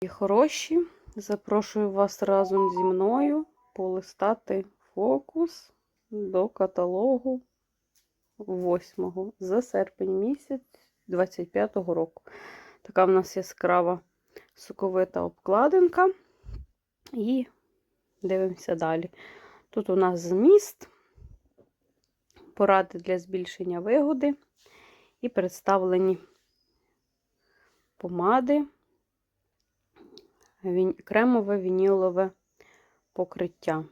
І хороші, запрошую вас разом зі мною полистати фокус до каталогу 8 за серпень місяць 25-го року. Така в нас яскрава соковита обкладинка. І дивимося далі. Тут у нас зміст, поради для збільшення вигоди і представлені помади, кремове вінілове покриття.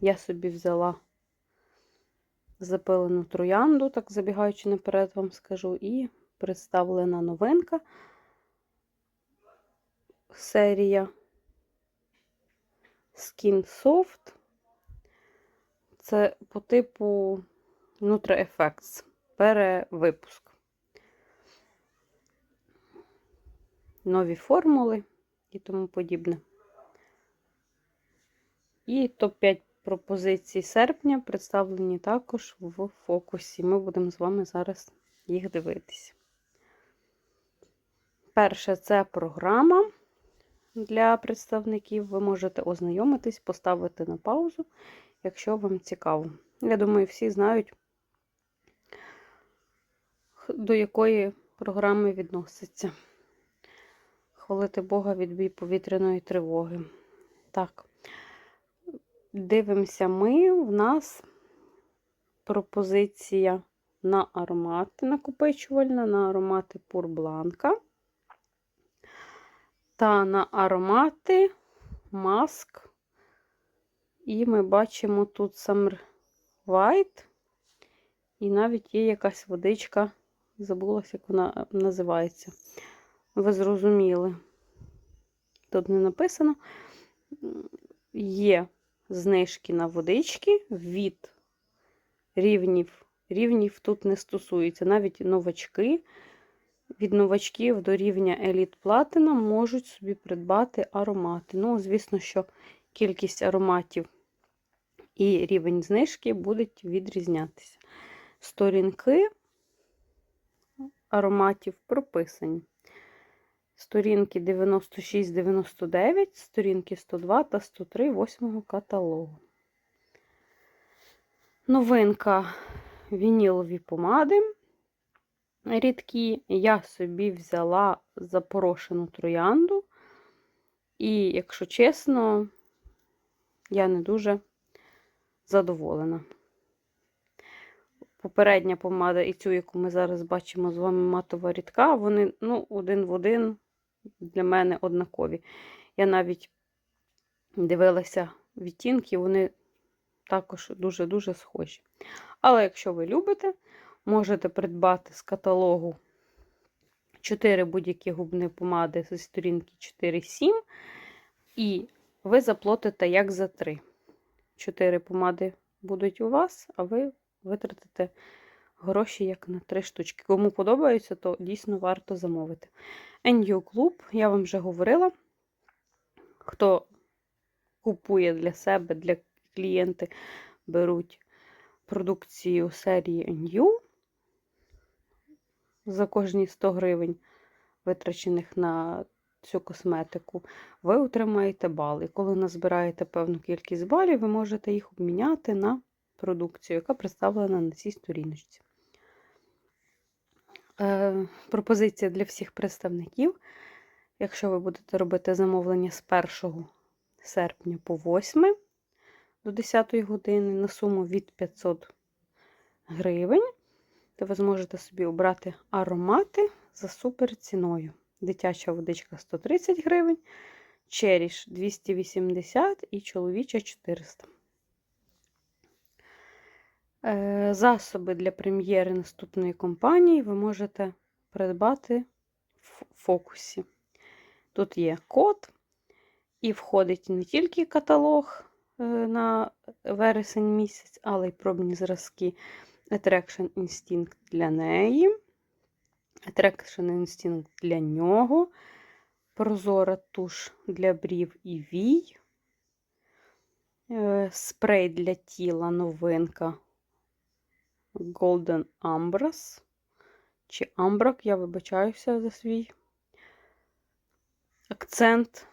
Я собі взяла запилену троянду, так забігаючи наперед, вам скажу, і представлена новинка серія Skin Soft. Це по типу Nutra Effects, перевипуск. Нові формули і тому подібне. І топ-5 пропозицій серпня представлені також в фокусі. Ми будемо з вами зараз їх дивитися. Перше це програма для представників. Ви можете ознайомитись, поставити на паузу, якщо вам цікаво. Я думаю, всі знають, до якої програми відноситься. Хвалити Бога відбій повітряної тривоги. Так, дивимося ми. В нас пропозиція на аромати накопичувальна, на аромати пурбланка та на аромати маск. І ми бачимо тут Summer White. І навіть є якась водичка, забулася, як вона називається. Ви зрозуміли. Тут не написано. Є знижки на водички від рівнів. Рівнів тут не стосується. Навіть новачки від новачків до рівня Еліт Платина можуть собі придбати аромати. Ну, звісно, що кількість ароматів і рівень знижки будуть відрізнятися. Сторінки ароматів прописані. Сторінки 96-99, сторінки 102 та 103 восьмого каталогу. Новинка вінілові помади рідкі. Я собі взяла запорошену троянду. І, якщо чесно, я не дуже задоволена. Попередня помада і цю, яку ми зараз бачимо з вами матова рідка, вони ну, один в один для мене однакові. Я навіть дивилася відтінки, вони також дуже-дуже схожі. Але якщо ви любите, можете придбати з каталогу 4 будь-які губні помади зі сторінки 4-7, і ви заплатите як за 3. 4 помади будуть у вас, а ви витратите гроші як на 3 штучки. Кому подобається, то дійсно варто замовити. NU Club, я вам вже говорила. Хто купує для себе, для клієнти беруть продукцію серії NU за кожні 100 гривень, витрачених на цю косметику, ви отримаєте бали. Коли назбираєте певну кількість балів, ви можете їх обміняти на продукцію, яка представлена на цій сторіночці. Е, пропозиція для всіх представників. Якщо ви будете робити замовлення з 1 серпня по 8 до 10 години на суму від 500 гривень, то ви зможете собі обрати аромати за супер ціною. Дитяча водичка 130 гривень, черіш 280 і чоловіча 400. Е, Засоби для прем'єри наступної компанії ви можете придбати в фокусі. Тут є код, і входить не тільки каталог е, на вересень місяць, але й пробні зразки Attraction Instinct для неї, Attraction Instinct для нього, прозора туш для брів і вій, е, спрей для тіла новинка Golden Ambras. Чи Амбрак, я вибачаюся за свій акцент.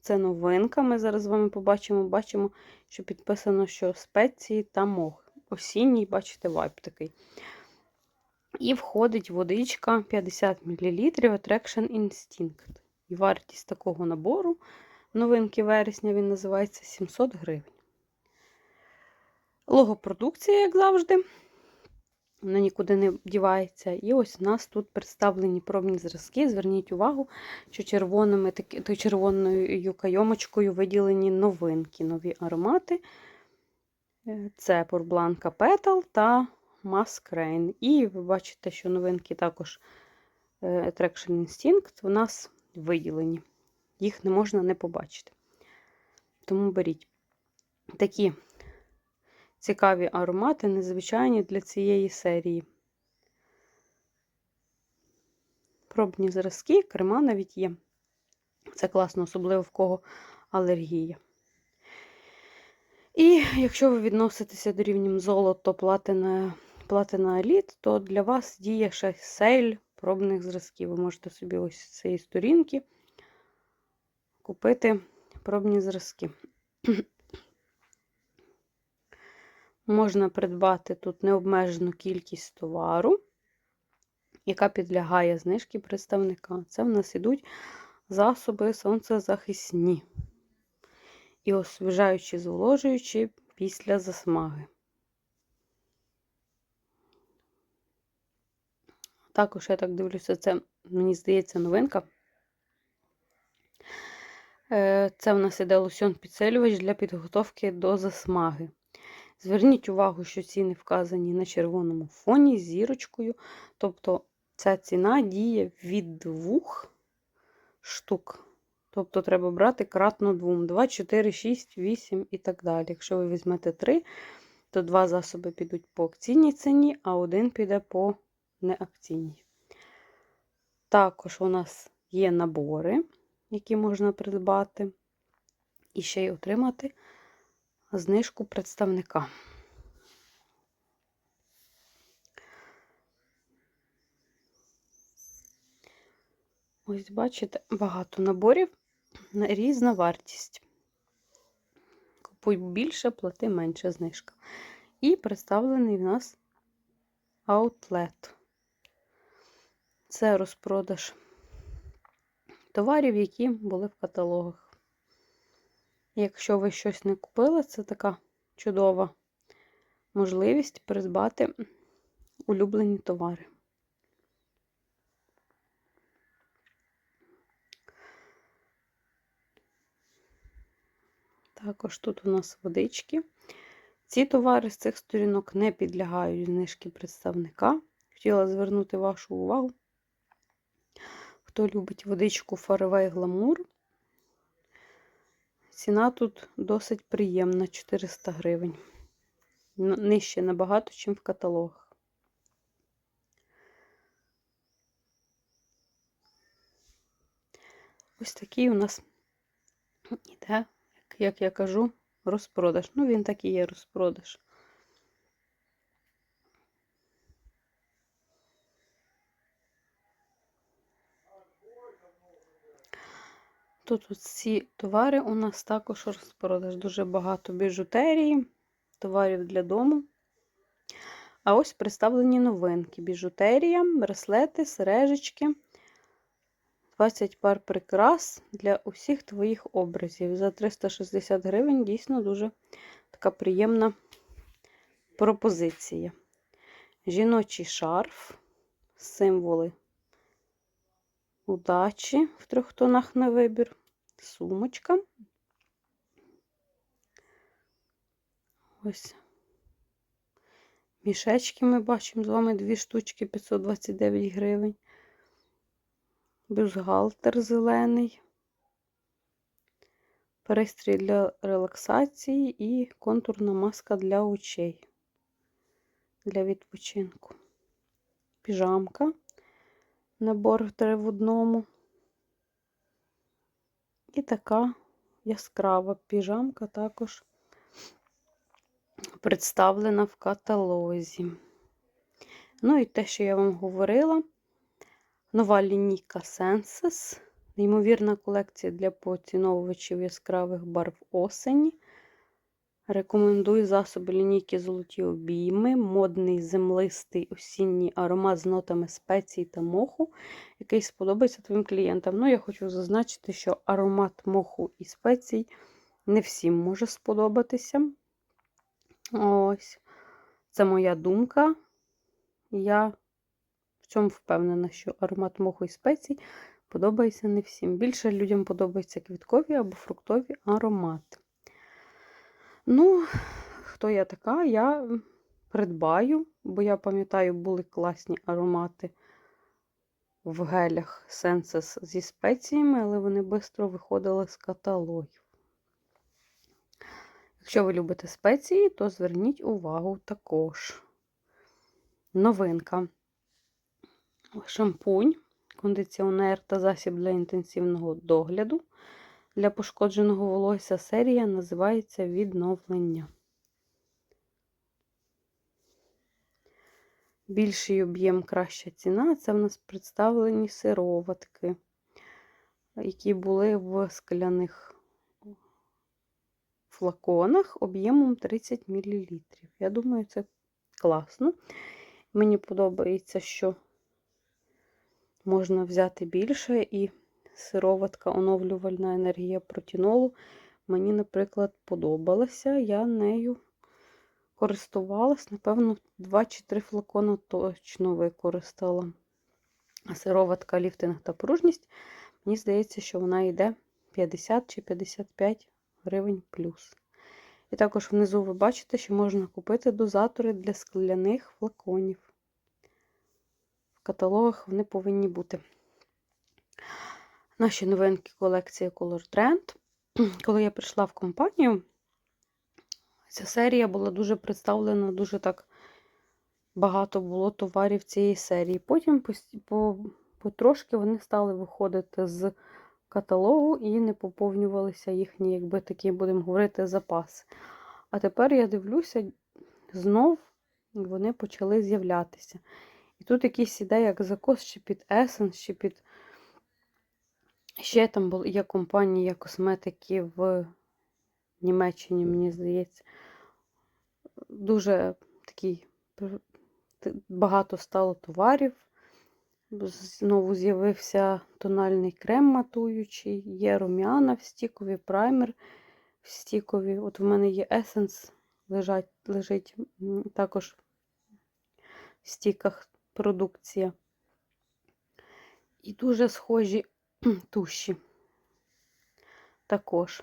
це новинка. Ми зараз з вами побачимо. Бачимо, що підписано, що спеції та мох. Осінній, бачите, вайп такий. І входить водичка 50 мл Attraction Instinct. І вартість такого набору новинки вересня він називається 700 гривень. Логопродукція, як завжди, вона нікуди не дівається. І ось у нас тут представлені пробні зразки. Зверніть увагу, що червоними, таки, червоною кайомочкою виділені новинки, нові аромати. Е, Це Purblанка Petal та Masquerain. І ви бачите, що новинки також е, Attraction Instinct у нас виділені. Їх не можна не побачити. Тому беріть такі цікаві аромати, незвичайні для цієї серії. Пробні зразки, крема навіть є. Це класно, особливо в кого алергія. І якщо ви відноситеся до рівнем золото, платина, платина еліт, то для вас діє ще сейль пробних зразків. Ви можете собі ось з цієї сторінки купити пробні зразки. Можна придбати тут необмежену кількість товару, яка підлягає знижки представника. Це в нас ідуть засоби сонцезахисні і освіжаючі, зволожуючі після засмаги. Також, я так дивлюся, це, мені здається, новинка. Е, Це в нас іде лосьон підсилювач для підготовки до засмаги. Зверніть увагу, що ціни вказані на червоному фоні з зірочкою. Тобто ця ціна діє від двох штук. Тобто треба брати кратно двом. 2, 4, 6, 8 і так далі. Якщо ви візьмете 3, то два засоби підуть по акційній ціні, а один піде по неакційній. Також у нас є набори, які можна придбати, і ще й отримати знижку представника. Ось, бачите, багато наборів на різна вартість. Купуй більше, плати менше знижка. І представлений в нас аутлет. Це розпродаж товарів, які були в каталогах. Якщо ви щось не купили, це така чудова можливість придбати улюблені товари. Також тут у нас водички. Ці товари з цих сторінок не підлягають знижки представника. Хотіла звернути вашу увагу, хто любить водичку Fairway Glamour. Ціна тут досить приємна 400 гривень. Нижче набагато, ніж в каталогах. Ось такий у нас іде, як я кажу, розпродаж. Ну, він так і є розпродаж. Тут ці товари у нас також розпродаж. Дуже багато біжутерії, товарів для дому. А ось представлені новинки: біжутерія, браслети, сережечки. 20 пар прикрас для усіх твоїх образів. За 360 гривень дійсно дуже така приємна пропозиція. Жіночий шарф, символи удачі в трьох тонах на вибір, сумочка. Ось мішечки ми бачимо з вами дві штучки 529 гривень. Бюстгальтер зелений, пристрій для релаксації і контурна маска для очей для відпочинку. Піжамка набор три в одному. І така яскрава піжамка також представлена в каталозі. Ну і те, що я вам говорила, нова лінійка Senses. Неймовірна колекція для поціновувачів яскравих барв осені. Рекомендую засоби лінійки Золоті обійми, модний землистий осінній аромат з нотами спецій та моху, який сподобається твоїм клієнтам. Ну, я хочу зазначити, що аромат моху і спецій не всім може сподобатися. Ось, це моя думка. Я в цьому впевнена, що аромат моху і спецій подобається не всім. Більше людям подобаються квіткові або фруктові аромати. Ну, хто я така? Я придбаю, бо я пам'ятаю, були класні аромати в гелях Senses зі спеціями, але вони швидко виходили з каталогів. Якщо ви любите спеції, то зверніть увагу також. Новинка. Шампунь, кондиціонер та засіб для інтенсивного догляду. Для пошкодженого волосся серія називається відновлення. Більший об'єм краща ціна. Це в нас представлені сироватки, які були в скляних флаконах об'ємом 30 мл. Я думаю, це класно. Мені подобається, що можна взяти більше і сироватка оновлювальна енергія протінолу. Мені, наприклад, подобалася. Я нею користувалась, напевно, 2 чи 3 флакони точно використала. А сироватка ліфтинг та пружність, мені здається, що вона йде 50 чи 55 гривень плюс. І також внизу ви бачите, що можна купити дозатори для скляних флаконів. В каталогах вони повинні бути. Наші новинки колекції Color Trend. Коли я прийшла в компанію, ця серія була дуже представлена, дуже так багато було товарів цієї серії. Потім потрошки вони стали виходити з каталогу і не поповнювалися їхні, якби такі, будемо говорити, запаси. А тепер я дивлюся, знов вони почали з'являтися. І тут якийсь іде, як закос, чи під Essence, чи під. Ще там були, є компанія косметики в Німеччині, мені здається. Дуже такий багато стало товарів. Знову з'явився тональний крем матуючий, є рум'яна в стікові, праймер в стікові. От в мене є есенс, лежать, лежить також в стіках продукція. І дуже схожі туші. Також,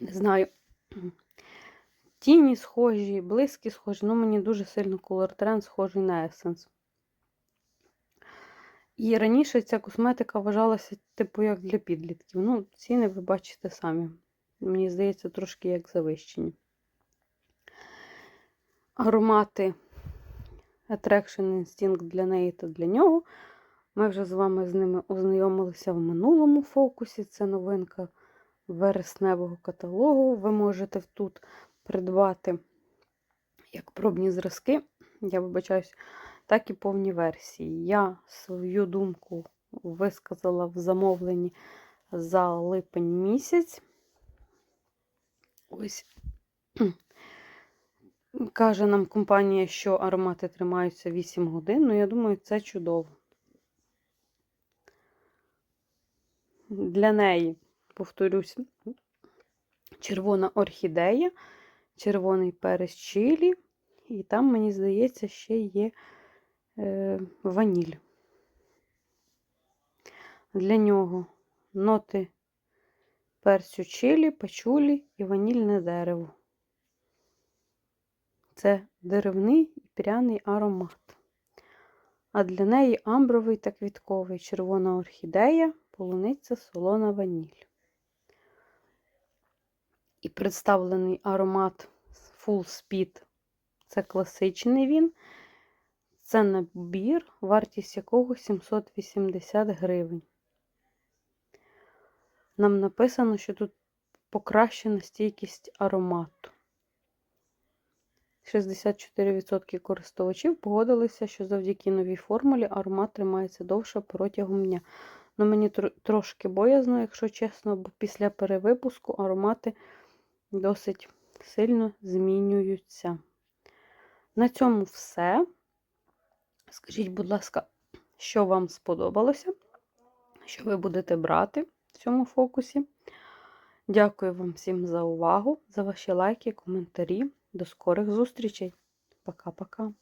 не знаю, тіні схожі, близькі схожі, ну мені дуже сильно Color Trend схожий на Essence. І раніше ця косметика вважалася, типу, як для підлітків. Ну, ціни ви бачите самі. Мені здається, трошки як завищені. Аромати Attraction Instinct для неї та для нього. Ми вже з вами з ними ознайомилися в минулому фокусі. Це новинка вересневого каталогу. Ви можете тут придбати як пробні зразки, я вибачаюсь, так і повні версії. Я свою думку висказала в замовленні за липень місяць. Ось каже нам компанія, що аромати тримаються 8 годин. Ну, я думаю, це чудово. Для неї, повторюсь, червона орхідея, червоний перець чилі, і там, мені здається, ще є е, ваніль. Для нього ноти перцю чилі, пачулі і ванільне дерево. Це деревний і пряний аромат. А для неї амбровий та квітковий червона орхідея, полуниця, солона ваніль. І представлений аромат Full Speed це класичний він. Це набір, вартість якого 780 гривень. Нам написано, що тут покращена стійкість аромату. 64% користувачів погодилися, що завдяки новій формулі аромат тримається довше протягом дня. Ну, мені тр- трошки боязно, якщо чесно, бо після перевипуску аромати досить сильно змінюються. На цьому все. Скажіть, будь ласка, що вам сподобалося, що ви будете брати в цьому фокусі. Дякую вам всім за увагу, за ваші лайки, коментарі. До скорих зустрічей. Пока-пока.